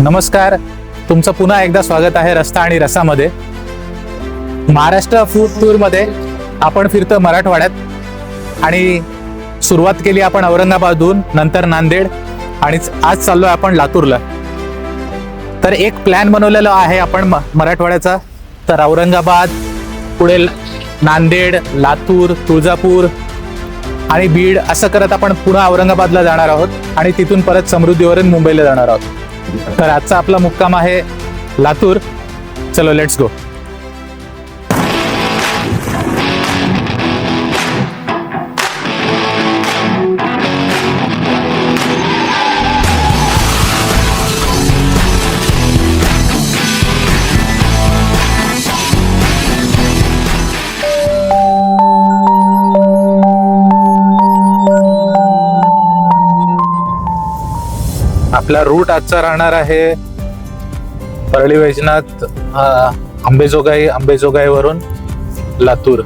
नमस्कार. तुमचं पुन्हा एकदा स्वागत आहे रस्ता आणि रसामध्ये. महाराष्ट्र फूड टूरमध्ये आपण फिरतो मराठवाड्यात. आणि सुरुवात केली आपण औरंगाबादहून नंतर नांदेड आणि आज चाललोय आपण लातूरला. तर एक प्लॅन बनवलेला आहे आपण म- मराठवाड्याचा. तर औरंगाबाद पुढे नांदेड लातूर तुळजापूर आणि बीड असं करत आपण पुन्हा औरंगाबादला जाणार आहोत. आणि तिथून परत समृद्धीवरून मुंबईला जाणार आहोत. तर आजचा आपला मुक्काम आहे लातूर. चलो लेट्स गो आपला रूट आजचा राहणार आहे परळी वैजनाथ आंबेजोगाई आंबेजोगाई आंबेजोगाईवरून लातूर.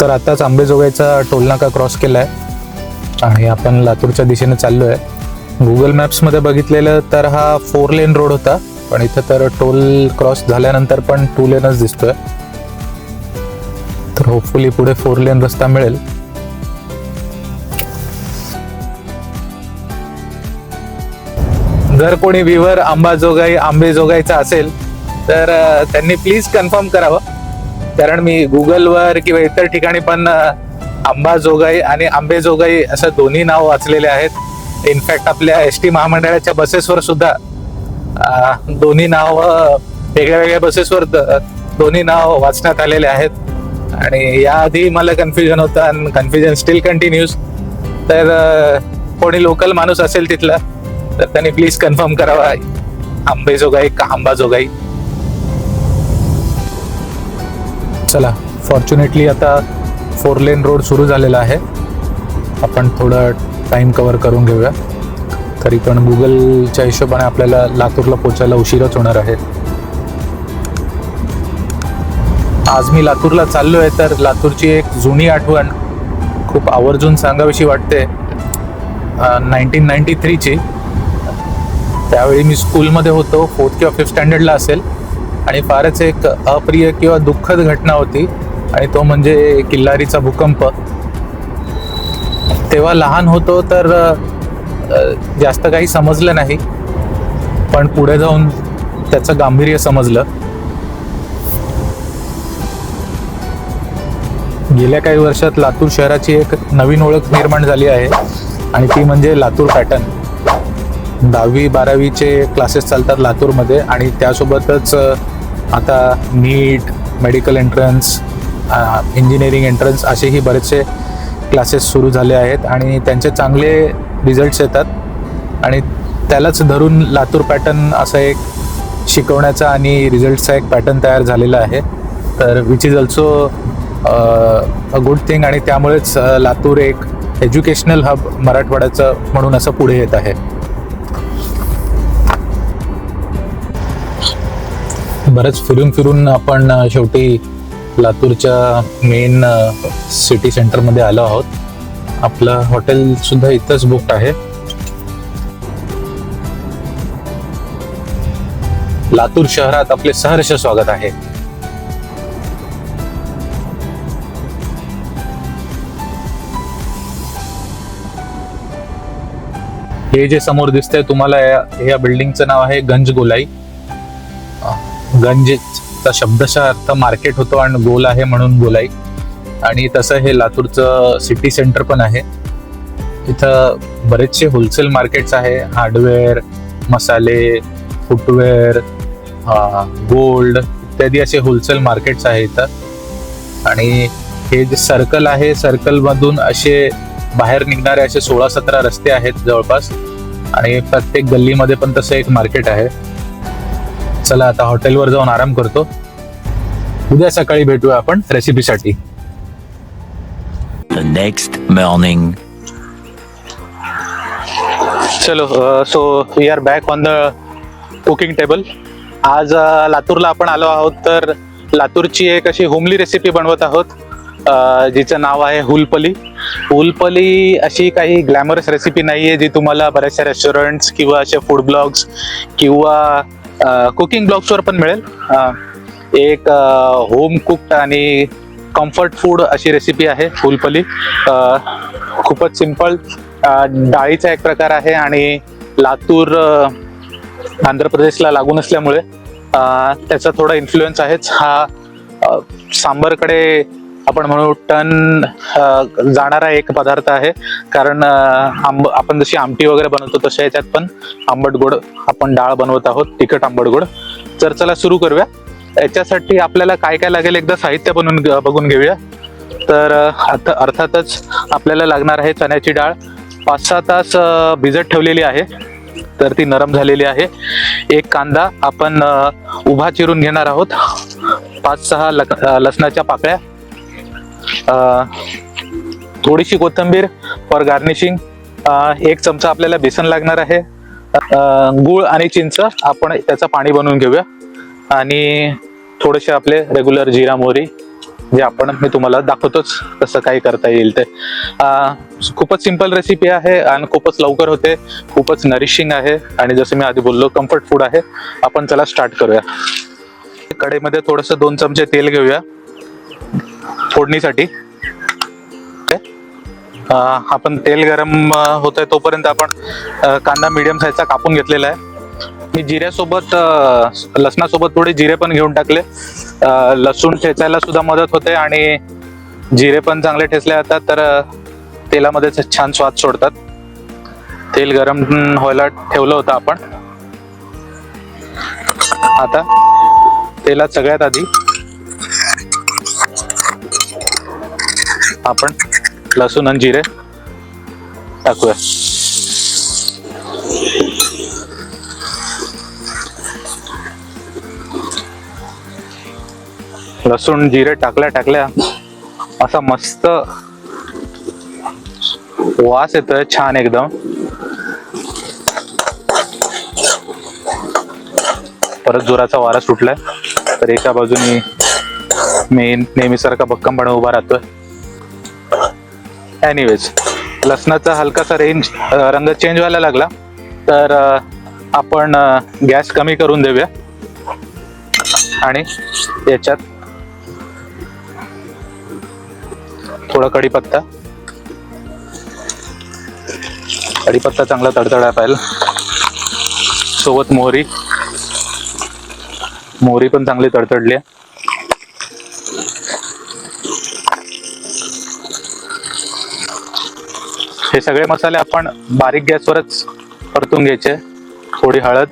तर आताच आंबेजोगाईचा टोलनाका क्रॉस केलाय आणि आपण लातूरच्या दिशेने चाललोय. गुगल मॅप्समध्ये बघितलेलं तर हा फोर लेन रोड होता पण इथं तर टोल क्रॉस झाल्यानंतर पण टू लेनच दिसतोय. तर होपफुली पुढे फोर लेन रस्ता मिळेल. जर कोणी विवर आंबाजोगाई आंबेजोगाईचा असेल तर त्यांनी प्लीज कन्फर्म करावं. कारण मी गुगलवर किंवा इतर ठिकाणी पण आंबाजोगाई आणि आंबेजोगाई असं दोन्ही नाव वाचलेले आहेत. इनफॅक्ट आपल्या एस टी महामंडळाच्या बसेसवर सुद्धा दोन्ही नाव वेगळ्या वेगळ्या बसेसवर द- दोन्ही नाव वाचण्यात आलेले आहेत. आणि याआधी मला कन्फ्युजन होतं आणि कन्फ्युजन स्टील कंटिन्यूज तर कोणी लोकल माणूस असेल तिथला तर त्यांनी प्लीज कन्फर्म करावा. आंबेजोगाई का आंबाजोगाई चला फॉर्च्युनेटली आता फोर लेन रोड सुरू झालेला आहे. आपण थोडं टाइम कवर करून घेऊया. तरी पण गुगलच्या हिशोबाने आपल्याला लातूरला पोचायला उशीरच होणार आहे. आज मी लातूरला चाललो आहे तर लातूरची एक जुनी आठवण खूप आवर्जून सांगावीशी वाटते. नाईन्टीन नाईन्टी थ्रीची त्यावेळी मी स्कूलमध्ये होतो फोर्थ किंवा फिफ्थ स्टँडर्डला असेल. आणि फारच एक अप्रिय किंवा दुःखद घटना होती. आणि तो म्हणजे किल्लारीचा भूकंप. तेव्हा लहान होतो तर जास्त काही समजलं नाही. पण पुढे जाऊन त्याचं गांभीर्य समजलं. गेल्या काही वर्षात लातूर शहराची एक नवीन ओळख निर्माण झाली आहे. आणि ती म्हणजे लातूर पॅटर्न. दहावी बारावीचे क्लासेस चालतात लातूरमध्ये आणि त्यासोबतच आता NEET medical entrance engineering entrance असेही बरेचसे क्लासेस सुरू झाले आहेत आणि त्यांचे चांगले रिझल्ट्स येतात. आणि त्यालाच धरून लातूर पॅटर्न असा एक शिकवण्याचा आणि रिझल्टचा एक पॅटर्न तयार झालेला आहे. तर which is also a good thing आणि त्यामुळेच लातूर एक एज्युकेशनल हब मराठवाड्याचं म्हणून असं पुढे येत आहे. बरंच फिरून फिरून आपण शेवटी लातूरच्या मेन सिटी सेंटरमध्ये आलो आहोत. आपलं हॉटेल सुद्धा इथंच बुक आहे. लातूर शहरात आपले सहर्ष स्वागत आहे. हे जे समोर दिसतंय तुम्हाला या या बिल्डिंगचं नाव आहे गंज गोलाई. गंजचा शब्दशः अर्थ मार्केट होतो आणि गोल आहे म्हणून गोलाई. आणि तसं हे लातूरचं सिटी सेंटर पण आहे. इथं बरेचसे होलसेल मार्केट्स आहे. हार्डवेअर मसाले फुटवेअर गोल्ड इत्यादी असे होलसेल मार्केट्स आहे इथं. आणि हे जे सर्कल आहे सर्कलमधून असे बाहेर निघणारे असे सोळा सतरा रस्ते आहेत जवळपास. आणि प्रत्येक गल्लीमध्ये पण तसं एक मार्केट आहे. चला आता हॉटेलवर जाऊन आराम करतो. उद्या सकाळी भेटूया आपण रेसिपीसाठी The next morning. चलो so we are back on the cooking table आज लातूरला आपण आलो आहोत तर लातूरची एक अशी होमली रेसिपी बनवत आहोत. जिचं नाव आहे हुलपली. हुलपली अशी काही ग्लॅमरस रेसिपी नाही आहे जी तुम्हाला बऱ्याचशा रेस्टॉरंट्स किंवा असे फूड ब्लॉग्स किंवा कुकिंग ब्लॉग्सवर पण मिळेल. एक होम कुक्ड आणि कम्फर्ट फूड अशी रेसिपी आहे फुलपली. खूपच सिंपल डाळीचा एक प्रकार आहे आणि लातूर आंध्र प्रदेशला लागून असल्यामुळे त्याचा थोडा इन्फ्लुएन्स आहेच. हा सांबरकडे आपण म्हणू टन जाणारा एक पदार्थ आहे. कारण आंब आपण जशी आमटी वगैरे बनवतो तशा याच्यात पण आंबट गोड आपण डाळ बनवत आहोत तिखट आंबट गोड तर चला सुरू करूया. याच्यासाठी आपल्याला काय काय लागेल एकदा साहित्य बनवून बघून घेऊया. तर अ, अर्थातच आपल्याला लागणार आहे चण्याची डाळ. पाच सहा तास भिजत ठेवलेली आहे. तर ती नरम झालेली आहे. एक कांदा आपण उभा चिरून घेणार आहोत. पाच सहा लक- लसणाच्या पाकळ्या. थोडीशी कोथिंबीर फॉर गार्निशिंग एक चमचा आपल्याला बेसन लागणार आहे. गूळ आणि चिंच आपण त्याचं पाणी बनवून घेऊया. आणि थोडेसे आपले रेग्युलर जिरा मोहरी जे आपण मी तुम्हाला दाखवतोच कसं काय करता येईल ते. खूपच सिंपल रेसिपी आहे आणि खूपच लवकर होते खूपच नरिशिंग आहे. आणि जसं मी आधी बोललो कम्फर्ट फूड आहे. आपण त्याला स्टार्ट करूया. कढईमध्ये थोडंसं दोन चमचे तेल घेऊया. फोडणीसाठी. आपण तेल गरम होत आहे तोपर्यंत आपण कांदा मिडियम साईजचा कापून घेतलेला आहे. मी जिऱ्यासोबत लसणासोबत थोडे जिरे पण घेऊन टाकले. लसूण ठेचायला सुद्धा मदत होते आणि जिरे पण चांगले ठेचले जातात तर तेलामध्ये छान स्वाद सोडतात. तेल गरम व्हायला ठेवलं होतं आपण. आता तेलात सगळ्यात आधी आपण लसूण आणि जिरे टाकूया. लसूण जिरे टाकल्या टाकल्या असा मस्त वास येतोय छान एकदम. परत जोराचा वारा सुटलाय तर एका बाजूनी मी नेहमीसारखा भक्कमपणे उभा राहतोय. एनिवेज लसणाचा हलकासा रेंज रंग चेंज व्हायला लागला. तर आपण गॅस कमी करून देऊया. आणि याच्यात थोडा कढीपत्ता. कढीपत्ता चांगला तडतडा पाहिजे सोबत मोहरी. मोहरी पण चांगली तडतडली आहे. हे सगळे मसाले आपण बारीक गॅसवरच परतून घ्यायचे. थोडी हळद.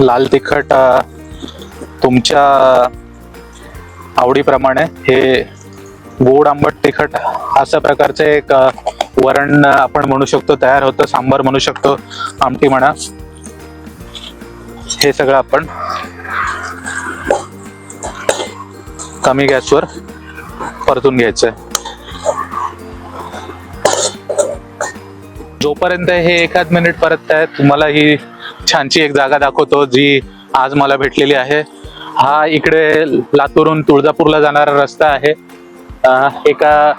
लाल तिखट तुमच्या आवडीप्रमाणे हे गोड आंबट तिखट अशा प्रकारचे एक वरण आपण म्हणू शकतो तयार होतं. सांबार म्हणू शकतो आमटी म्हणा. हे सगळं आपण कमी गॅसवर परतून घ्यायचंय. जोपर्यंत हे एकाच मिनिट परत आहे तुम्हाला ही छानशी एक जागा दाखवतो जी आज मला भेटलेली आहे. हा इकडे लातूरून तुळजापूरला जाणारा रस्ता आहे. एका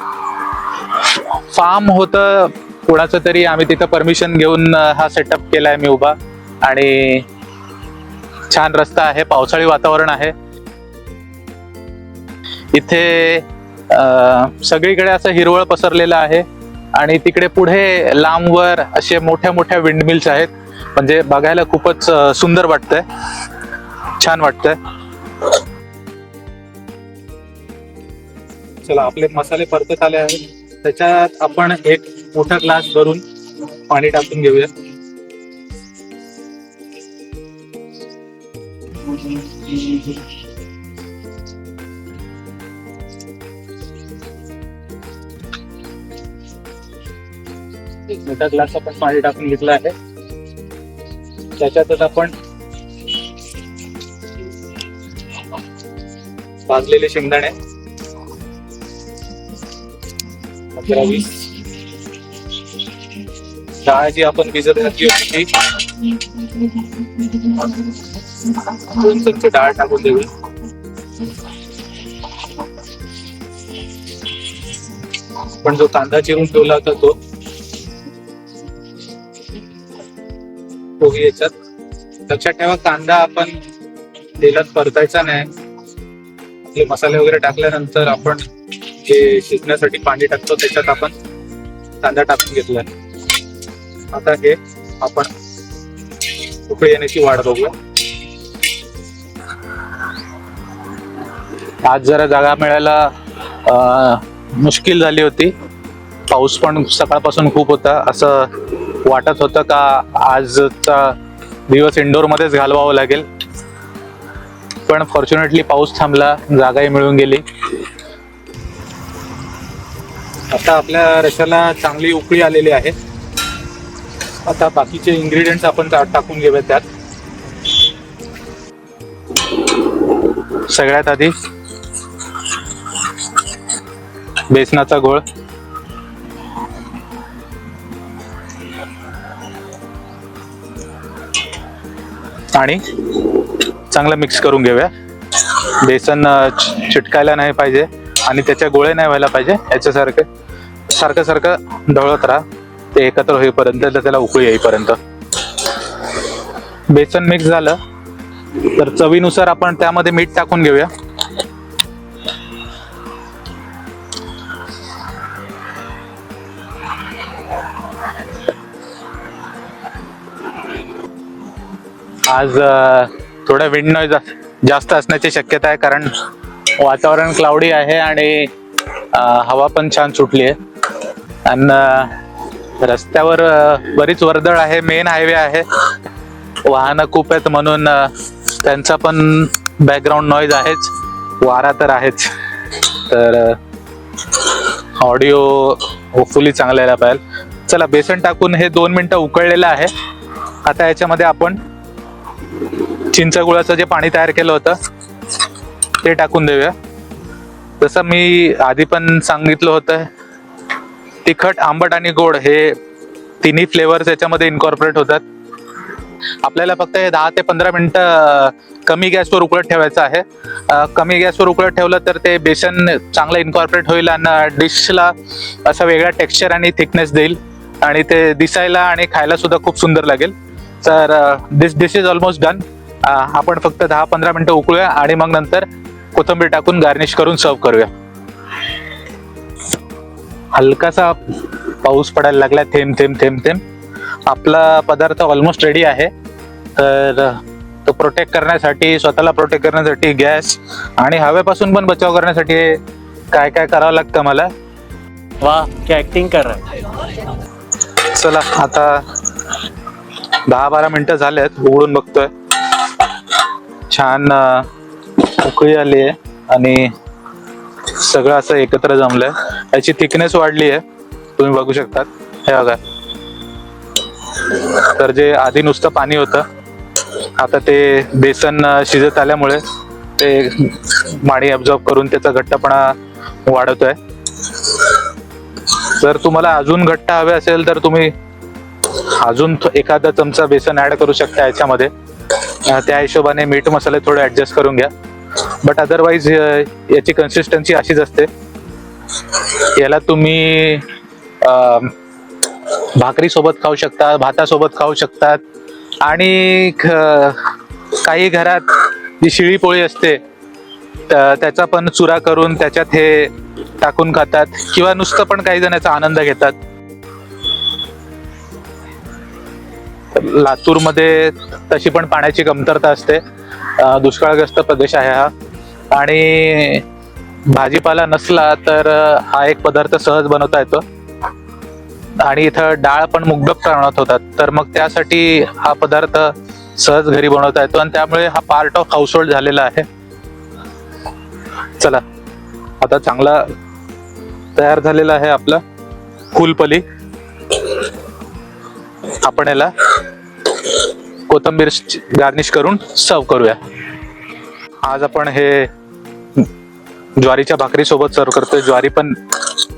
फार्म होतं कुणाचं तरी आम्ही तिथं परमिशन घेऊन हा सेटअप केलाय मी उभा. आणि छान रस्ता आहे पावसाळी वातावरण आहे. इथे सगळीकडे असं हिरवळ पसरलेलं आहे आणि तिकडे पुढे लांबवर असे मोठ्या मोठ्या विंडमिल्स आहेत. म्हणजे बघायला खूपच सुंदर वाटतंय. छान वाटतंय. चला आपले मसाले परतत आले आहेत. त्याच्यात आपण एक मोठा ग्लास भरून पाणी टाकून घेऊया. एक मोठा ग्लास आपण पाणी टाकून घेतला आहे. त्याच्यातच आपण भाजलेले शेंगदाणे. अकरा वीस. डाळ जी आपण भिजत घातली होती दोन चमचे डाळ टाकून देऊ. पण जो कांदा चिरून ठेवला होता तो तोही याच्यात. लक्षात ठेवा कांदा आपण तेलात परतायचा नाही. आपले मसाले वगैरे टाकल्यानंतर आपण जे शिजण्यासाठी पाणी टाकतो त्याच्यात आपण कांदा टाकून घेतला. आता हे आपण उकळी येण्याची वाट बघूया. आज जरा जागा मिळायला मुश्किल झाली होती. पाऊस पण सकाळपासून खूप होता असं वाटत होतं का आजचा दिवस इंडोरमध्येच घालवावं लागेल. पण फॉर्च्युनेटली पाऊस थांबला जागाही मिळून गेली. आता आपल्या रशाला चांगली उकळी आलेली आहे. आता बाकीचे इन्ग्रेडियंट्स आपण टाकून घेऊया त्यात. सगळ्यात आधी बेसनाचा गोळ आणि चांगलं मिक्स करून घेऊया. बेसन चिटकायला नाही पाहिजे आणि त्याच्या गोळे नाही व्हायला पाहिजे. याच्यासारखं सारखं सारखं ढवळत राहा. ते एकत्र होईपर्यंत त्याला उकळी येईपर्यंत. बेसन मिक्स झालं तर चवीनुसार आपण त्यामध्ये मीठ टाकून घेऊया. आज थोडा थोडं विंड नॉईज जास्त असण्याची शक्यता आहे कारण वातावरण क्लाउडी आहे आणि हवा पण छान सुटली आहे. आणि रस्त्यावर बरीच वर्दळ आहे मेन हायवे आहे. वाहनं खूप आहेत म्हणून त्यांचा पण बॅकग्राऊंड नॉईज आहेच. वारा तर आहेच. तर ऑडिओ होपफुली चांगला यायला पाहिजे. चला बेसन टाकून हे दोन मिनटं उकळलेलं आहे. आता याच्यामध्ये आपण चिंच गुळाचं जे पाणी तयार केलं होतं ते टाकून देऊया. जसं मी आधी पण सांगितलं होतं तिखट आंबट आणि गोड हे तिन्ही फ्लेवर्स याच्यामध्ये इन्कॉर्पोरेट होतात. आपल्याला फक्त हे दहा ते पंधरा मिनटं कमी गॅसवर उकळत ठेवायचं आहे. कमी गॅसवर उकळत ठेवलं तर ते बेसन चांगलं इन्कॉर्पोरेट होईल आणि डिशला असा वेगळा टेक्स्चर आणि थिकनेस देईल. आणि ते दिसायला आणि खायला सुद्धा खूप सुंदर लागेल. तर this dish is almost done आपण फक्त दहा पंधरा मिनिटं उकळूया आणि मग नंतर कोथिंबीर टाकून गार्निश करून सर्व करूया. हलकासा पाऊस पडायला लागला थेंब थेंब थेंब थेंब. आपला पदार्थ ऑलमोस्ट रेडी आहे. तर तो प्रोटेक्ट करण्यासाठी स्वतःला प्रोटेक्ट करण्यासाठी गॅस आणि हवेपासून पण बचाव करण्यासाठी काय काय करावं लागतं मला? वाह क्या एक्टिंग कर चला आता दहा बारा मिनिटं झालेत उघडून बघतोय. छान उकळी आली आहे आणि सगळं असं एकत्र जमलंय. याची थिकनेस वाढली आहे तुम्ही बघू शकतात. हे बघा. तर जे आधी नुसतं पाणी होतं आता ते बेसन शिजत आल्यामुळे ते पाणी अब्झॉर्ब करून त्याचा घट्टपणा वाढवतोय जर तुम्हाला अजून घट्ट हवे असेल तर तुम्ही अजून एखादा चमचा बेसन ऍड करू शकता याच्यामध्ये. त्या हिशोबाने मीठ मसाले थोडे ऍडजस्ट करून घ्या. बट अदरवाईज याची कन्सिस्टन्सी अशीच असते. याला तुम्ही भाकरी सोबत खाऊ शकता भातासोबत खाऊ शकतात आणि काही घरात जी शिळी पोळी असते त्याचा पण चुरा करून त्याच्यात हे टाकून खातात. किंवा नुसतं पण काही जण याचा आनंद घेतात. लातूरमध्ये तशी पण पाण्याची कमतरता असते. दुष्काळग्रस्त प्रदेश आहे हा. आणि भाजीपाला नसला तर हा एक पदार्थ सहज बनवता येतो. आणि इथं डाळ पण मुबलक प्रमाणात होतात. तर मग त्यासाठी हा पदार्थ सहज घरी बनवता येतो आणि त्यामुळे हा पार्ट ऑफ हाऊसहोल्ड झालेला आहे. चला आता चांगला तयार झालेला आहे आपला फुलपली. आपण याला कोथंबीर गार्निश करून सर्व करूया. आज आपण हे ज्वारीच्या भाकरी सोबत सर्व करतोय. ज्वारी पण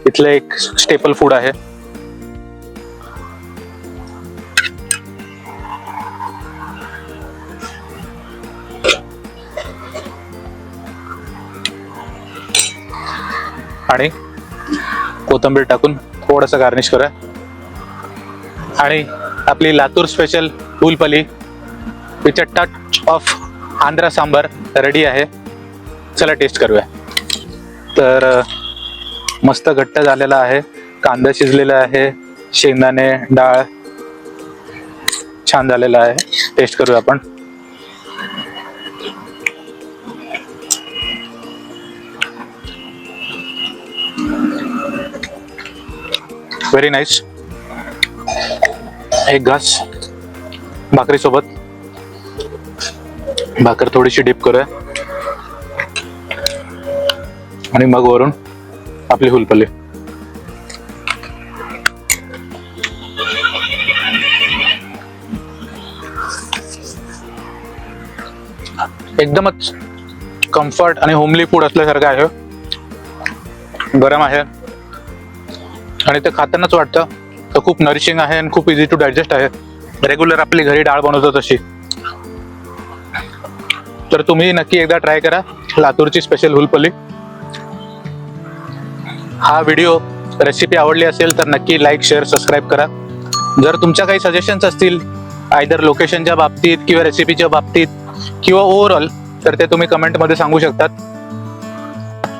इथलं एक स्टेपल फूड आहे. आणि कोथंबीर टाकून थोडस गार्निश करूया. आणि आपली Latur special फुलपली with a touch of Andhra sambar ready आहे. चला टेस्ट करूया. तर मस्त घट्ट झालेला आहे. कांदा शिजलेला आहे. शेंगदाणे डाळ छान झालेला आहे. टेस्ट करूया आपण. व्हेरी नाईस एक घास. भाकरीसोबत. भाकर थोडीशी डिप करूया. आणि मग वरून आपली हुलपल्ली. एकदमच कम्फर्ट आणि होमली फूड असल्यासारखं आहे. गरम आहे. आणि ते खातानाच वाटतं. तर खूप नरिशिंग आहे आणि खूप इझी टू डायजेस्ट आहे. रेग्युलर आपली घरी डाळ बनवतो तशी. तर तुम्ही नक्की एकदा ट्राय करा. लातूरची स्पेशल हुलपली. हा व्हिडिओ रेसिपी आवडली असेल तर नक्की लाईक शेअर सबस्क्राईब करा. जर तुमच्या काही सजेशन्स असतील आयदर लोकेशनच्या बाबतीत किंवा रेसिपीच्या बाबतीत किंवा ओव्हरऑल तर ते तुम्ही कमेंटमध्ये सांगू शकतात.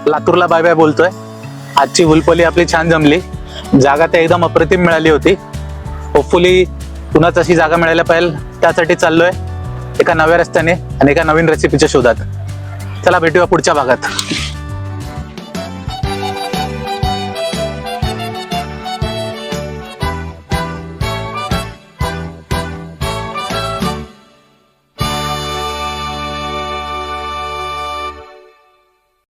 लातूरला बाय बाय बोलतोय. आजची हुलपली आपली छान जमली. जागा त्या एकदम अप्रतिम मिळाली होती. होपफुली पुन्हाच अशी जागा मिळायला पाहिजे त्यासाठी चाललोय. एका नव्या रस्त्याने आणि एका नवीन रेसिपीच्या शोधात. चला भेटूया पुढच्या भागात.